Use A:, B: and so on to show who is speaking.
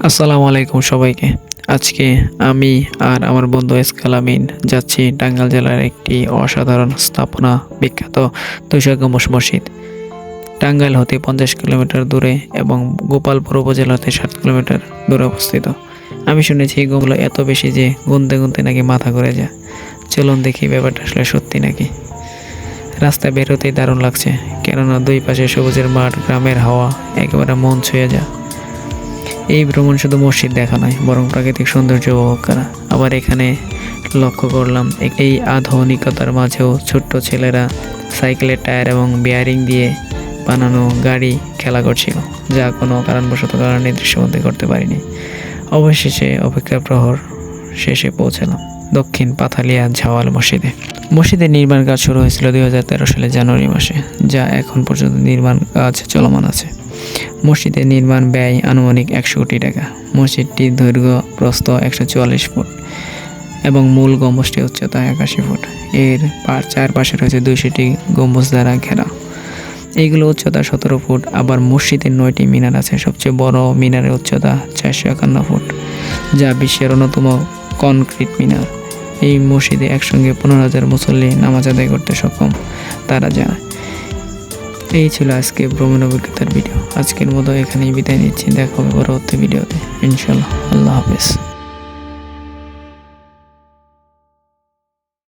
A: আসসালামু আলাইকুম সবাইকে। আজকে আমি আর আমার বন্ধু এসকালামিন যাচ্ছি টাঙ্গাল জেলার একটি অসাধারণ স্থাপনা বিখ্যাত দুইশো গম্বুজ মসজিদ। টাঙ্গাইল হতে পঞ্চাশ কিলোমিটার দূরে এবং গোপালপুর উপজেলা হতে ষাট কিলোমিটার দূরে অবস্থিত। আমি শুনেছি এই গুলো এত বেশি যে গুনতে গুনতে নাকি মাথা ঘুরে যায়। চলুন দেখি ব্যাপারটা আসলে সত্যি নাকি। রাস্তায় বেরোতেই দারুণ লাগছে, কেননা দুই পাশে সবুজের মাঠ, গ্রামের হাওয়া, একেবারে মন ছুঁয়ে যায়। এই ভ্রমণ শুধু মসজিদ দেখা নয়, বরং প্রাকৃতিক সৌন্দর্য উপভোগ করা। আবার এখানে লক্ষ্য করলাম এই আধুনিকতার মাঝেও ছোট্ট ছেলেরা সাইকেলের টায়ার এবং বিয়ারিং দিয়ে বানানো গাড়ি খেলা করছিল, যা কোনো কারণবশত কারণে দৃশ্যবন্দী করতে পারিনি। অবশেষে অপেক্ষার প্রহর শেষে পৌঁছালাম। দক্ষিণ পাথালিয়া ঝাওয়াল মসজিদে। মসজিদের নির্মাণ কাজ শুরু হয়েছিল দুই সালের জানুয়ারি মাসে, যা এখন পর্যন্ত নির্মাণ কাজ চলমান আছে। মসজিদের নির্মাণ ব্যয় আনুমানিক একশো কোটি টাকা। মসজিদটির দৈর্ঘ্য প্রস্থ একশো চুয়াল্লিশ ফুট এবং মূল গম্বুজটির উচ্চতা একাশি ফুট। এর চারপাশে রয়েছে দুইশোটি গম্বুজ দ্বারা ঘেরা। এইগুলো উচ্চতা সতেরো ফুট, আবার মসজিদের নয়টি মিনার আছে। সবচেয়ে বড় মিনারের উচ্চতা চারশো একান্ন ফুট, যা বিশ্বের অন্যতম কনক্রিট মিনার। এই মসজিদে একসঙ্গে পনেরো হাজার মুসল্লি নামাজ আদায় করতে সক্ষম, তারা জানায় এই ছিল আজকে ভ্রমণ অভিজ্ঞতার ভিডিও আজকের মতো এখানেই বিদায় নিচ্ছি। দেখা হবে পরবর্তী ভিডিওতে ইনশাল্লাহ আল্লাহ হাফেজ।